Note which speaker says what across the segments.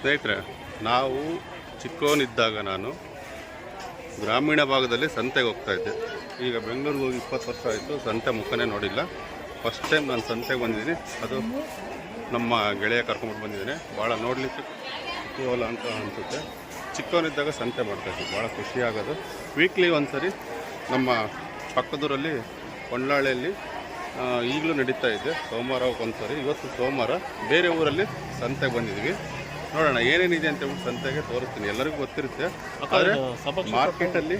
Speaker 1: ಸ್ನೇಹಿತರೆ ನಾವು ಚಿಕ್ಕವನಿದ್ದಾಗ ನಾನು ಗ್ರಾಮೀಣ ಭಾಗದಲ್ಲಿ ಸಂತೆಗೆ ಹೋಗ್ತಾ ಇದ್ದೆ. ಈಗ ಬೆಂಗಳೂರಿಗೆ ಹೋಗಿ ಇಪ್ಪತ್ತು ವರ್ಷ ಆಯಿತು ಸಂತೆ ಮುಖನೇ ನೋಡಿಲ್ಲ. ಫಸ್ಟ್ ಟೈಮ್ ನಾನು ಸಂತೆಗೆ ಬಂದಿದ್ದೀನಿ. ಅದು ನಮ್ಮ ಗೆಳೆಯ ಕರ್ಕೊಂಡ್ಬಿಟ್ಟು ಬಂದಿದ್ದೀನಿ. ಭಾಳ ನೋಡಲಿಕ್ಕೆ ಕುತೂಹಲ ಅಂತ ಅನಿಸುತ್ತೆ. ಚಿಕ್ಕವನಿದ್ದಾಗ ಸಂತೆ ಮಾಡ್ತಾಯಿದ್ವಿ ಭಾಳ ಖುಷಿ ಆಗೋದು. ವೀಕ್ಲಿ ಒಂದ್ಸರಿ ನಮ್ಮ ಪಕ್ಕದೂರಲ್ಲಿ ಕೊಂಡ್ಲಾಳೆಯಲ್ಲಿ ಆ, ಈಗಲೂ ನಡೀತಾ ಇದೆ. ಸೋಮವಾರ ಒಂದ್ಸರಿ. ಇವತ್ತು ಸೋಮವಾರ ಬೇರೆ ಊರಲ್ಲಿ ಸಂತೆಗೆ ಬಂದಿದ್ದೀವಿ. ನೋಡೋಣ ಏನೇನಿದೆ ಅಂತ ಹೇಳ್ಬಿಟ್ಟು ಸಂತೆಗೆ ತೋರಿಸ್ತೀನಿ. ಎಲ್ಲರಿಗೂ ಗೊತ್ತಿರುತ್ತೆ. ಆದರೆ ಮಾರ್ಕೆಟಲ್ಲಿ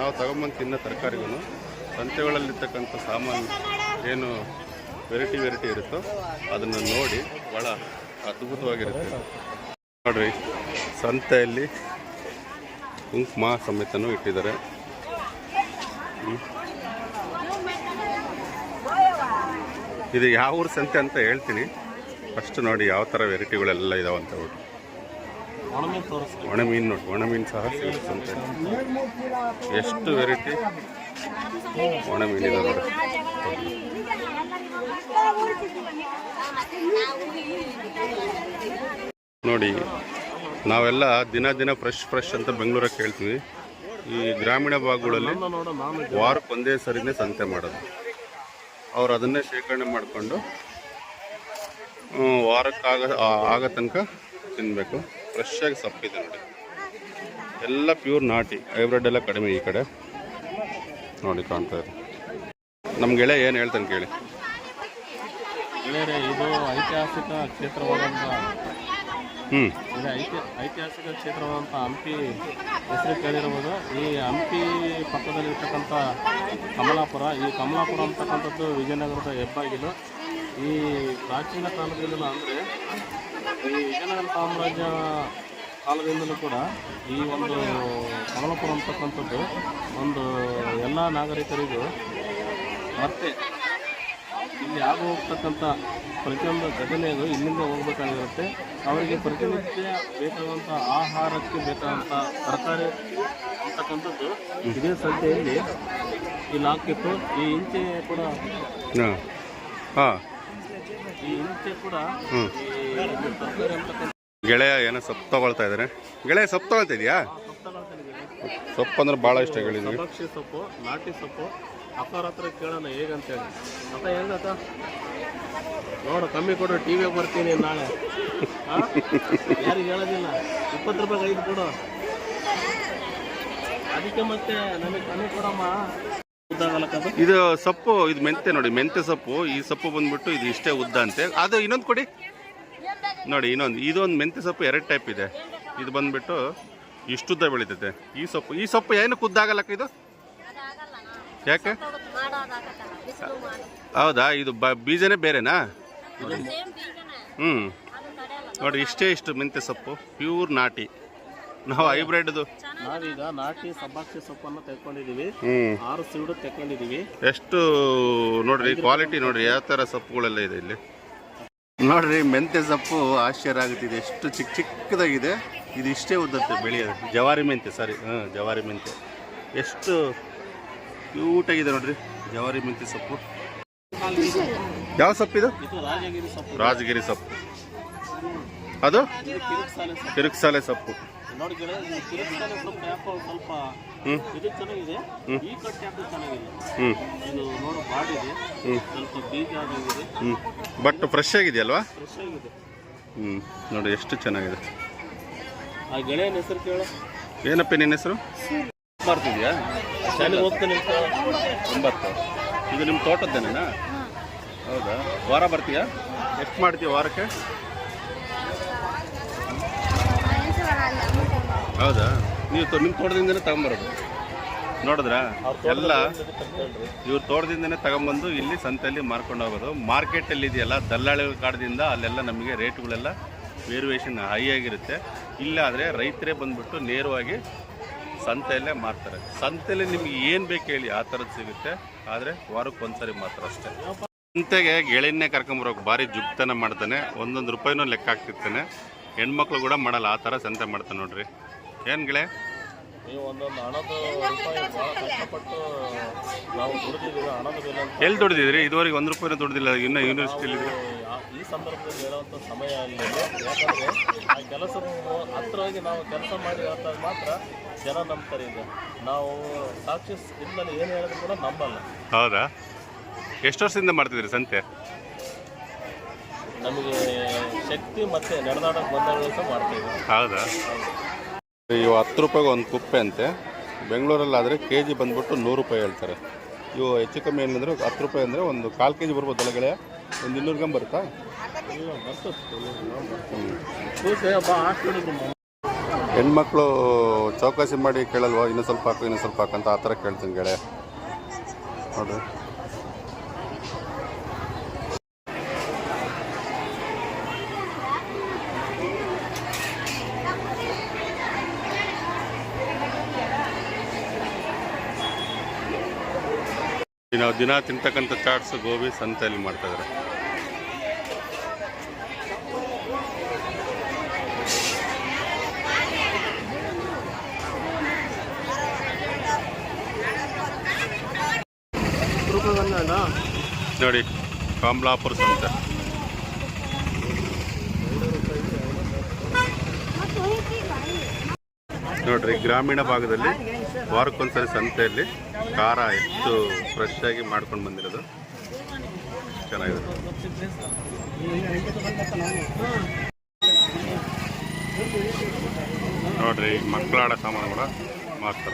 Speaker 1: ನಾವು ತಗೊಂಬಂದು ತಿನ್ನೋ ತರಕಾರಿಗೂ ಸಂತೆಗಳಲ್ಲಿರ್ತಕ್ಕಂಥ ಸಾಮಾನು ಏನು ವೆರೈಟಿ ವೆರೈಟಿ ಇರುತ್ತೋ ಅದನ್ನು ನೋಡಿ ಭಾಳ ಅದ್ಭುತವಾಗಿರುತ್ತೆ. ನೋಡ್ರಿ ಸಂತೆಯಲ್ಲಿ ಕುಂಕುಮ ಸಮೇತನೂ ಇಟ್ಟಿದ್ದಾರೆ. ಇದು ಯಾವ ಊರು ಸಂತೆ ಅಂತ ಹೇಳ್ತೀನಿ. ಫಸ್ಟ್ ನೋಡಿ ಯಾವ ಥರ ವೆರೈಟಿಗಳೆಲ್ಲ ಇದಾವಂತ ಅಂತ ಹೇಳ್ಬಿಟ್ಟು. ಒಣ ಮೀನು ನೋಡಿ ಒಣ ಮೀನು ಸಹ ಸಿಗುತ್ತಂತೆ. ಎಷ್ಟು ವೆರೈಟಿ ಒಣ ಮೀನು ಇದೆ ನೋಡಿ. ನೋಡಿ ನಾವೆಲ್ಲ ದಿನ ದಿನ ಫ್ರೆಶ್ ಫ್ರೆಶ್ ಅಂತ ಬೆಂಗಳೂರಿಗೆ ಕೇಳ್ತೀವಿ ಈ ಗ್ರಾಮೀಣ ಭಾಗಗಳಲ್ಲಿ ವಾರಕ್ಕೆ ಒಂದೇ ಸರಿನೇ ಸಂತೆ ಮಾಡೋದು. ಅವ್ರು ಅದನ್ನೇ ಶೇಖರಣೆ ಮಾಡಿಕೊಂಡು ವಾರಕ್ಕಾಗ ಆಗೋ ತನಕ ತಿನ್ನಬೇಕು ಫ್ರೆಶ್ ಆಗಿ ಸೊಪ್ಪಿದೆ ನೋಡಿ. ಎಲ್ಲ ಪ್ಯೂರ್ ನಾಟಿ ಹೈಬ್ರಿಡ್ ಎಲ್ಲ ಕಡಿಮೆ ಈ ಕಡೆ. ನೋಡಿ ಕಾಣ್ತಾ ಇದೆ. ನಮ್ಮ ಗೆಳೆಯ ಏನು ಹೇಳ್ತಾನೆ ಕೇಳಿ.
Speaker 2: ಗೆಳೆಯರೆ ಇದು ಐತಿಹಾಸಿಕ ಕ್ಷೇತ್ರವಾದಂಥ
Speaker 1: ಹ್ಞೂ
Speaker 2: ಇದು ಐತಿ ಐತಿಹಾಸಿಕ ಕ್ಷೇತ್ರವಾದಂಥ ಹಂಪಿ ಹೆಸರು ಕೇಳಿರ್ಬೋದು. ಈ ಹಂಪಿ ಪಕ್ಕದಲ್ಲಿರ್ತಕ್ಕಂಥ ಕಮಲಾಪುರ ಈ ಕಮಲಾಪುರ ಅಂತಕ್ಕಂಥದ್ದು ವಿಜಯನಗರದ ಹೆಬ್ಬಾಗಿಲು. ಈ ಪ್ರಾಚೀನ ಕಾಲದಿಂದಲೂ ಅಂದರೆ ಈ ವಿಜಯನಗರ ಸಾಮ್ರಾಜ್ಯ ಕಾಲದಿಂದಲೂ ಕೂಡ ಈ ಒಂದು ಕಮಲಪುರ ಅಂತಕ್ಕಂಥದ್ದು ಒಂದು ಎಲ್ಲ ನಾಗರಿಕರಿಗೂ ಮತ್ತೆ ಇಲ್ಲಿ ಆಗು ಹೋಗ್ತಕ್ಕಂಥ ಪ್ರತಿಯೊಂದು ಘಟನೆಗೂ ಇಲ್ಲಿಂದ ಹೋಗ್ಬೇಕಾಗಿರುತ್ತೆ. ಅವರಿಗೆ ಪ್ರತಿನಿತ್ಯ ಬೇಕಾದಂಥ ಆಹಾರಕ್ಕೆ ಬೇಕಾದಂಥ ತರಕಾರಿ ಅಂತಕ್ಕಂಥದ್ದು ಇದೇ ಸಂತೆಯಲ್ಲಿ ಇಲ್ಲಿ ಹಾಕಿತ್ತು. ಈ ಇಂಚೆ ಕೂಡ ಈ ಇಂಚೆ ಕೂಡ
Speaker 1: ಗೆಳೆಯ ಏನೋ ಸೊಪ್ಪು ತಗೊಳ್ತಾ ಇದ್ದಾರೆ ಗೆಳೆಯ ಸೊಪ್ಪು ತಗೊಳ್ತಾ ಇದೆಯಾ? ಸೊಪ್ಪು ಅಂದ್ರೆ ಭಾಳ ಇಷ್ಟ
Speaker 2: ಸಬಕ್ಷಿ ಸೊಪ್ಪು ನಾಟಿ ಸೊಪ್ಪು ಅಪ್ಪರ ಹತ್ರ ಕೇಳೋಣ ಹೇಗಂತೇಳಿ. ಅಪ್ಪ ಹೆಂಗತ್ತ ನೋಡು ಕಮ್ಮಿ ಕೊಡು ಟಿ ವಿಗೆ ಬರ್ತೀನಿ ನಾಳೆ. ಯಾರು ಯಾರಿಗೆ ಹೇಳೋದಿಲ್ಲ. ಇಪ್ಪತ್ತು ರೂಪಾಯಿ ಐದು ಕೊಡು. ಅದಕ್ಕೆ ಮತ್ತೆ ನಮಗೆ ಕಮ್ಮಿ ಕೊಡಮ್ಮ.
Speaker 1: ಇದು ಸೊಪ್ಪು ಇದು ಮೆಂತೆ ನೋಡಿ ಮೆಂತೆ ಸೊಪ್ಪು ಈ ಸೊಪ್ಪು ಬಂದ್ಬಿಟ್ಟು ಇದು ಇಷ್ಟೇ ಉದ್ದ ಅಂತೆ. ಅದು ಇನ್ನೊಂದು ಕೊಡಿ. ನೋಡಿ ಇನ್ನೊಂದು ಇದೊಂದು ಮೆಂತ್ಯ ಸೊಪ್ಪು ಎರಡು ಟೈಪ್ ಇದೆ. ಇದು ಬಂದ್ಬಿಟ್ಟು ಇಷ್ಟುದ್ದ ಬೆಳೀತೈತೆ. ಈ ಸೊಪ್ಪು ಈ ಸೊಪ್ಪು ಏನು ಕುದ್ದಾಗಲ್ಲಕ್ಕ ಇದು? ಯಾಕೆ? ಹೌದಾ ಇದು ಬ ಬೀಜನೇ ಬೇರೆನಾ? ಹ್ಞೂ ನೋಡಿ ಇಷ್ಟೇ ಇಷ್ಟು ಮೆಂತ್ಯ ಸೊಪ್ಪು ಪ್ಯೂರ್ ನಾಟಿ. ನಾವು ಹೈಬ್ರಿಡ್ದು
Speaker 2: ನಾವೀಗ ನಾಟಿ ಸಬ್ಬಾಕ್ಷಿ ಸೊಪ್ಪನ್ನು ತೆಕ್ಕೊಂಡಿದೀವಿ.
Speaker 1: ಹ್ಞೂ
Speaker 2: ಆರು ಸೀಡು ತೆಕ್ಕೊಂಡಿದೀವಿ.
Speaker 1: ಎಷ್ಟು ನೋಡ್ರಿ ಕ್ವಾಲಿಟಿ ನೋಡ್ರಿ ಯಾವ ಥರ ಸೊಪ್ಪುಗಳೆಲ್ಲ ಇದೆ ಇಲ್ಲಿ? ನೋಡ್ರಿ ಮೆಂತ್ಯ ಸೊಪ್ಪು ಆಶ್ಚರ್ಯ ಆಗುತ್ತಿದೆ ಎಷ್ಟು ಚಿಕ್ಕ ಚಿಕ್ಕದಾಗಿದೆ. ಇದು ಇಷ್ಟೇ ಉದ್ದತ್ತೆ ಬೆಳೆಯೋದು. ಜವಾರಿ ಮೆಂತ್ಯ ಸಾರಿ ಹಾಂ ಜವಾರಿ ಮೆಂತ್ಯ ಎಷ್ಟು ಕ್ಯೂಟಾಗಿದೆ ನೋಡ್ರಿ ಜವಾರಿ ಮೆಂತ್ಯ ಸೊಪ್ಪು. ಯಾವ ಸೊಪ್ಪಿದು?
Speaker 2: ಇದು ರಾಜಗಿರಿ ಸೊಪ್ಪು.
Speaker 1: ರಾಜಗಿರಿ ಸೊಪ್ಪು. ಅದು?
Speaker 2: ಕಿರಿಕ್ಸಾಲೆ ಸೊಪ್ಪು.
Speaker 1: But fresh ಆಗಿದೆಯಲ್ವಾ?
Speaker 2: ಫ್ರೆಶ್ ಆಗಿದೆ.
Speaker 1: ಹ್ಞೂ ನೋಡಿ ಎಷ್ಟು ಚೆನ್ನಾಗಿದೆ.
Speaker 2: ಆ ಗೆಳೆಯನ ಹೆಸರು ಕೇಳು.
Speaker 1: ಏನಪ್ಪ ನಿನ್ನ ಹೆಸರು? ಮಾಡ್ತಿದ್ಯಾ?
Speaker 2: ಶಾಲೆಗೆ ಹೋಗ್ತಾನೆ ಅಂತ.
Speaker 1: ಒಂಬತ್ತು. ಇದು ನಿಮ್ಮ ತೋಟದ್ದೇನೇನಾ? ಹೌದಾ? ವಾರ ಬರ್ತೀಯಾ? ಎಷ್ಟು ಮಾಡ್ತೀಯ ವಾರಕ್ಕೆ? ಹೌದಾ? ನೀವು ತೊ- ನಿಮ್ಮ ತೋಟದಿಂದನೇ ತಗೊಂಬರೋದು. ನೋಡಿದ್ರಾ? ಎಲ್ಲ ಇವ್ರ ತೋಟದಿಂದನೇ ತಗೊಂಬಂದು ಇಲ್ಲಿ ಸಂತೆಯಲ್ಲಿ ಮಾರ್ಕೊಂಡು ಹೋಗೋದು. ಮಾರ್ಕೆಟಲ್ಲಿ ಇದೆಯಲ್ಲ ದಲ್ಲಾಳಿಗಳ ಕಾಡದಿಂದ ಅಲ್ಲೆಲ್ಲ ನಮಗೆ ರೇಟ್ಗಳೆಲ್ಲ ವೇರಿಯೇಷನ್ ಹೈ ಆಗಿರುತ್ತೆ. ಇಲ್ಲಾದರೆ ರೈತರೇ ಬಂದ್ಬಿಟ್ಟು ನೇರವಾಗಿ ಸಂತೆಯಲ್ಲೇ ಮಾರ್ತಾರೆ. ಸಂತೆಯಲ್ಲಿ ನಿಮ್ಗೆ ಏನು ಬೇಕು ಹೇಳಿ ಆ ಥರದ್ದು ಸಿಗುತ್ತೆ. ಆದರೆ ವಾರಕ್ಕೆ ಒಂದ್ಸರಿ ಮಾತ್ರ ಅಷ್ಟೇ. ಸಂತೆಗೆ ಗೆಳೆಯನ್ನೇ ಕರ್ಕೊಂಬರೋಕೆ ಭಾರಿ ಜುಗ್ತನ ಮಾಡ್ತಾನೆ. ಒಂದೊಂದು ರೂಪಾಯಿನೂ ಲೆಕ್ಕ ಹಾಕ್ತಿರ್ತಾನೆ. ಹೆಣ್ಮಕ್ಳು ಕೂಡ ಮಾಡಲ್ಲ ಆ ಥರ ಸಂತೆ ಮಾಡ್ತಾನೆ ನೋಡ್ರಿ. ಏನು ಗೆಳೆ?
Speaker 2: ನೀವು ಒಂದೊಂದು ಹಣದ ರೂಪಾಯಿ ಭಾಳ ಕಷ್ಟಪಟ್ಟು ನಾವು ದುಡಿದಿದ್ದೀವಿ ಹಣದ ಬೆಲೆ ಅಂತ.
Speaker 1: ಎಲ್ಲಿ ದುಡ್ದಿದ್ರಿ ಇದುವರೆಗೆ ಒಂದು ರೂಪಾಯಿನೂ ದುಡ್ದಿಲ್ಲ ಇನ್ನೂ ಯೂನಿವರ್ಸಿಟಿಲಿ
Speaker 2: ನಾವು ಈ ಸಂದರ್ಭದಲ್ಲಿ ಹೇಳುವಂಥ ಸಮಯ ಅಲ್ಲಿ ಯಾಕಂದರೆ ಆ ಕೆಲಸದ ಹತ್ರವಾಗಿ ನಾವು ಕೆಲಸ ಮಾಡಿ ಅಂತ ಮಾತ್ರ ಜನ ನಂಬ್ತಾರೆ ಈಗ ನಾವು ಸಾಕ್ಷಿ ಇಲ್ಲದೆ ಏನು ಹೇಳಿದ್ರು ಕೂಡ ನಂಬಲ್ಲ.
Speaker 1: ಹೌದಾ? ಎಷ್ಟು ವರ್ಷದಿಂದ ಮಾಡ್ತಿದ್ರಿ ಸಂತೆ?
Speaker 2: ನಮಗೆ ಶಕ್ತಿ ಮತ್ತೆ ನಡೆದಾಡಕ್ಕೆ ಬಂದಾಗ ಮಾಡ್ತೀವಿ
Speaker 1: ಹೌದಾ? ಇವು ಹತ್ತು ರೂಪಾಯಿಗೆ ಒಂದು ಕುಪ್ಪೆ ಅಂತೆ. ಬೆಂಗಳೂರಲ್ಲಾದರೆ ಕೆ ಜಿ ಬಂದ್ಬಿಟ್ಟು ನೂರು ರೂಪಾಯಿ ಹೇಳ್ತಾರೆ. ಇವು ಹೆಚ್ಚು ಕಮ್ಮಿ ಏನಂದ್ರೆ ಹತ್ತು ರೂಪಾಯಿ ಅಂದರೆ ಒಂದು ಕಾಲು ಕೆ ಜಿ ಬರ್ಬೋದಲ್ಲ ಗೆಳೆಯ? ಒಂದು ಇನ್ನೂರು ಬರುತ್ತಾ? ಹೆಣ್ಮಕ್ಳು ಚೌಕಾಸಿ ಮಾಡಿ ಕೇಳಲ್ವಾ? ಇನ್ನೂ ಸ್ವಲ್ಪ ಹಾಕು, ಇನ್ನೂ ಸ್ವಲ್ಪ ಹಾಕಂತ ಆ ಥರ ಕೇಳ್ತೀನಿ ಗೆಳೆಯ. ನೋಡ್ರಿ ನಾವು ದಿನ ತಿಂತಕ್ಕಂಥ ಚಾಟ್ಸ್ ಗೋಬಿ ಸಂತೆಯಲ್ಲಿ ಮಾಡ್ತಾ ಇದ್ದಾರೆ. ನೋಡಿ, ಕಮಲಾಪುರ ಸಂತೆ. ನೋಡ್ರಿ, ಗ್ರಾಮೀಣ ಭಾಗದಲ್ಲಿ ವಾರಕ್ಕೊಂದ್ಸರಿ ಸಂತೆಯಲ್ಲಿ ಖಾರ ಹೆಚ್ಚು ಫ್ರೆಶ್ ಆಗಿ ಮಾಡ್ಕೊಂಡು ಬಂದಿರೋದು. ಚೆನ್ನಾಗಿದೆ. ನೋಡ್ರಿ ಮಕ್ಕಳ ಆಡೋ ಸಾಮಾನು ಕೂಡ ಮಾತ್ರ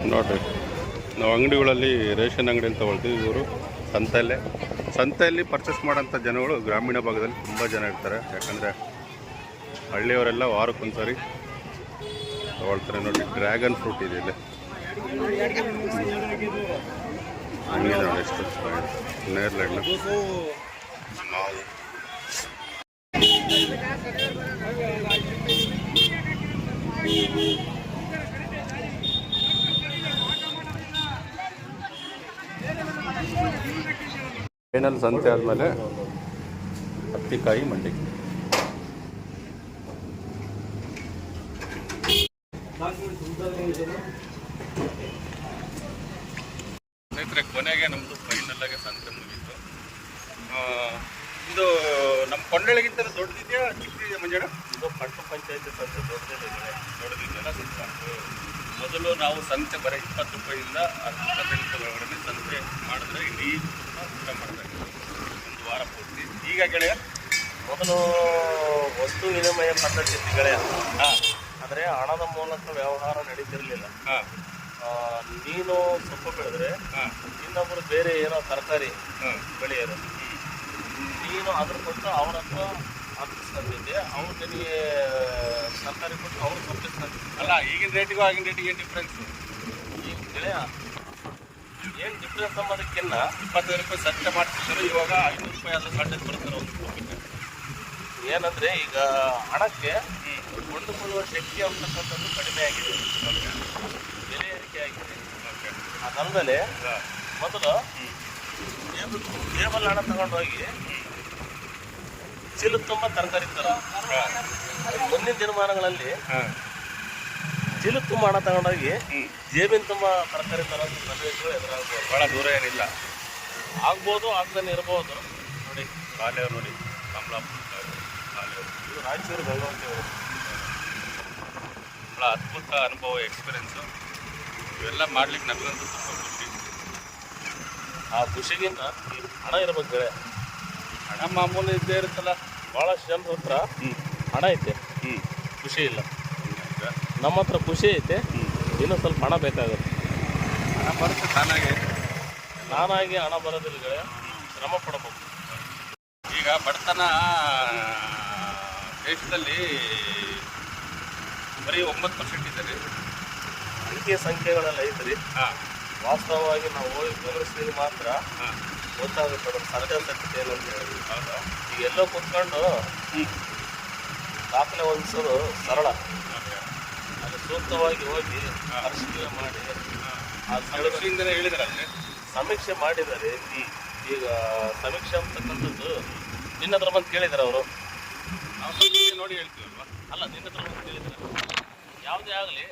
Speaker 1: ನೋಡ್ರಿ, ನಾವು ಅಂಗಡಿಗಳಲ್ಲಿ ರೇಷನ್ ಅಂಗಡಿಯಲ್ಲಿ ತಗೊಳ್ತೀವಿ ಇವರು. ಸಂತೆಯಲ್ಲೇ. ಸಂತೆಯಲ್ಲಿ ಪರ್ಚೇಸ್ ಮಾಡೋಂಥ ಜನಗಳು ಗ್ರಾಮೀಣ ಭಾಗದಲ್ಲಿ ತುಂಬ ಜನ ಇರ್ತಾರೆ. ಯಾಕಂದರೆ ಹಳ್ಳಿಯವರೆಲ್ಲ ವಾರಕ್ಕೊಂದ್ಸರಿ ತಗೊಳ್ತಾರೆ ನೋಡಿ. ಡ್ರ್ಯಾಗನ್ ಫ್ರೂಟ್ ಇದೆ ಇಲ್ಲಿ. ಎಷ್ಟು. ನೇರ್ಲೆಣ್ಣೆ ಫೈನಲ್ ಸಂತೆ ಆದಮೇಲೆ ಹತ್ತಿಕಾಯಿ ಮಂಡಿ. ಸ್ನೇಹಿತರೆ ಕೊನೆಗೆ ನಮ್ಮದು ಫೈನಲ್ ಆಗಿ ಸಂತೆ ಮುಗೀತು. ಇದು ನಮ್ಮ ಕೊಂಡಳಿಗಿಂತ ದೊಡ್ಡದಿದೆಯಾ ಚಿಕ್ಕದಿದೆಯಾ ಮಂಜಣ್ಣ?
Speaker 2: ಇದು ಪಟ್ಟು ಪಂಚಾಯತಿ ಸಂತೆ ದೊಡ್ಡದಿದೆ.
Speaker 1: ದೊಡ್ಡದಿದೆಯಲ್ಲ ಸಂತೆ. ಮೊದಲು ನಾವು ಸಂತೆ ಬರೀ ಇಪ್ಪತ್ತು ರೂಪಾಯಿಂದ ಇಪ್ಪತ್ತೆಂಟು ಒಳಗಡೆ ಸಂತೆ ಮಾಡಿದ್ರೆ ಇಡೀ ಊಟ ಮಾಡ್ತಾರೆ. ಈಗ ಗೆಳೆಯ
Speaker 2: ಮೊದಲು ವಸ್ತು ವಿನಿಮಯ ಪದ್ಧತಿ ಇತ್ತು ಗೆಳೆಯ ಆದರೆ ಹಣದ ಮೂಲಕ ವ್ಯವಹಾರ ನಡೀತಿರ್ಲಿಲ್ಲ. ನೀನು ಸೊಪ್ಪು ಬೆಳೆದ್ರೆ ಇನ್ನೊಬ್ಬರು ಬೇರೆ ಏನೋ ತರಕಾರಿ
Speaker 1: ಬೆಳೆಯೋದು
Speaker 2: ಬೆಳೆಯೋರು. ನೀನು ಅದ್ರ ಕೊಟ್ಟು ಅವ್ರ ಹತ್ರ ಹತ್ತಿಸ್ಕೊಂಡಿದ್ದೆ ಅವ್ರು ನಿನಗೆ ತರಕಾರಿ ಕೊಟ್ಟು ಅವ್ರು ಸೊಪ್ಪಿಸ್ಕೊಂಡಿದ್ದೆ.
Speaker 1: ಅಲ್ಲ ಈಗಿನ ರೇಟಿಗೂ ಆಗಿನ ರೇಟಿಗೆ ಏನು ಡಿಫ್ರೆನ್ಸು
Speaker 2: ಈಗ ಗೆಳೆಯ ಏನು ಡಿಫ್ರೆನ್ಸ್ ಅನ್ನೋದಕ್ಕಿಂತ
Speaker 1: ಇಪ್ಪತ್ತೈದು ರೂಪಾಯಿ ಸಂತೆ ಮಾಡ್ತಿದ್ರು ಇವಾಗ ಐನೂರು ರೂಪಾಯಿ ಆದರೂ ಕಂಡು ಬರ್ತಾರೆ ಒಂದು
Speaker 2: ಏನಂದ್ರೆ ಈಗ ಹಣಕ್ಕೆ ಕೊಂಡುಕೊಳ್ಳುವ ಶಕ್ತಿ ಅಂತಕ್ಕಂಥದ್ದು ಕಡಿಮೆ ಆಗಿದೆ. ಬೆಲೆ ಏರಿಕೆ ಆಗಿದೆ. ಅದಲ್ಲದೆ ಮೊದಲು ಟೇಬಲ್ ಟೇಬಲ್ ಹಣ ತಗೊಂಡೋಗಿ ಚೀಲ ತುಂಬ ತರಕಾರಿ ತರ ಮುಂದಿನ ದಿನಮಾನಗಳಲ್ಲಿ ಚೀಲ ತುಂಬ ಹಣ ತಗೊಂಡೋಗಿ ಜೇಬಿನ ತುಂಬ ತರಕಾರಿ ತರ ಸನ್ನಿವೇಶಗಳು ಎದುರಾಗ್ಬೋದು.
Speaker 1: ಭಾಳ ದೂರ ಏನಿಲ್ಲ.
Speaker 2: ಆಗ್ಬೋದು ಆಗ್ತಾನೆ ಇರ್ಬೋದು. ನೋಡಿ
Speaker 1: ಕಾಲೇವ್ರು ನೋಡಿ. ಕಮಲಾಪುರ ಕಾಲೇವ್ರು
Speaker 2: ಇದು ರಾಯಚೂರು ಬೆಳಗಾವಿ
Speaker 1: ಭಾಳ ಅದ್ಭುತ ಅನುಭವ ಎಕ್ಸ್ಪೀರಿಯೆನ್ಸು ಇವೆಲ್ಲ ಮಾಡ್ಲಿಕ್ಕೆ ನಮಗಂತೂ ತುಂಬ ಖುಷಿ.
Speaker 2: ಆ ಖುಷಿಗಿಂತ ಹಣ ಇರ್ಬೇಕು ಬೇರೆ
Speaker 1: ಹಣ ಮಾಮೂಲಿ ಇದ್ದೇ ಇರುತ್ತಲ್ಲ
Speaker 2: ಭಾಳಷ್ಟು ಜನರ ಹತ್ರ
Speaker 1: ಹ್ಞೂ
Speaker 2: ಹಣ ಐತೆ.
Speaker 1: ಹ್ಞೂ
Speaker 2: ಖುಷಿ ಇಲ್ಲ. ನಮ್ಮ ಹತ್ರ ಖುಷಿ ಐತೆ. ಇನ್ನೂ ಸ್ವಲ್ಪ ಹಣ ಬೇಕಾಗುತ್ತೆ.
Speaker 1: ಹಣ ಬರುತ್ತೆ ತಾನಾಗೆ.
Speaker 2: ನಾನಾಗಿ ಹಣ ಬರೋದಿಲ್ಲ ಗೆಳೆಯ. ಶ್ರಮ ಪಡಬೇಕು.
Speaker 1: ಈಗ ಬಡತನ ದೇಶದಲ್ಲಿ ಬರೀ ಒಂಬತ್ತು ಪರ್ಸೆಂಟ್ ಇದೆ ರೀ
Speaker 2: ಅಂಕಿ ಸಂಖ್ಯೆಗಳೆಲ್ಲ ಐತ್ರಿ.
Speaker 1: ಹಾಂ.
Speaker 2: ವಾಸ್ತವವಾಗಿ ನಾವು ಹೋಗಿ ಗಮನಿಸಿದ್ರೆ ಮಾತ್ರ ಗೊತ್ತಾಗುತ್ತೆ ಅದ್ರ ಸತ್ಯತೆ ಏನು ಅಂತ ಹೇಳಿ.
Speaker 1: ಹೌದಾ?
Speaker 2: ಈಗ ಎಲ್ಲೋ ಕುತ್ಕೊಂಡು ದಾಖಲೆ ಹೊಂದಿಸೋದು ಸರಳ. ಸೂಕ್ತವಾಗಿ ಹೋಗಿ ಪರಿಶೀಲನೆ ಮಾಡಿ ಆ
Speaker 1: ಹೇಳಿದ್ರಲ್ಲಿ
Speaker 2: ಸಮೀಕ್ಷೆ ಮಾಡಿದ್ದಾರೆ ಈಗ ಸಮೀಕ್ಷೆ ಅಂತಕ್ಕಂಥದ್ದು ನಿನ್ನ ಹತ್ರ ಬಂದು ಕೇಳಿದ್ದಾರೆ ಅವರು.
Speaker 1: ನಾವು ನೋಡಿ ಹೇಳ್ತೀವಲ್ವಾ?
Speaker 2: ಅಲ್ಲ ನಿನ್ನ ಹತ್ರ ಬಂದು ಕೇಳಿದ್ದಾರೆ ಯಾವುದೇ ಆಗಲಿ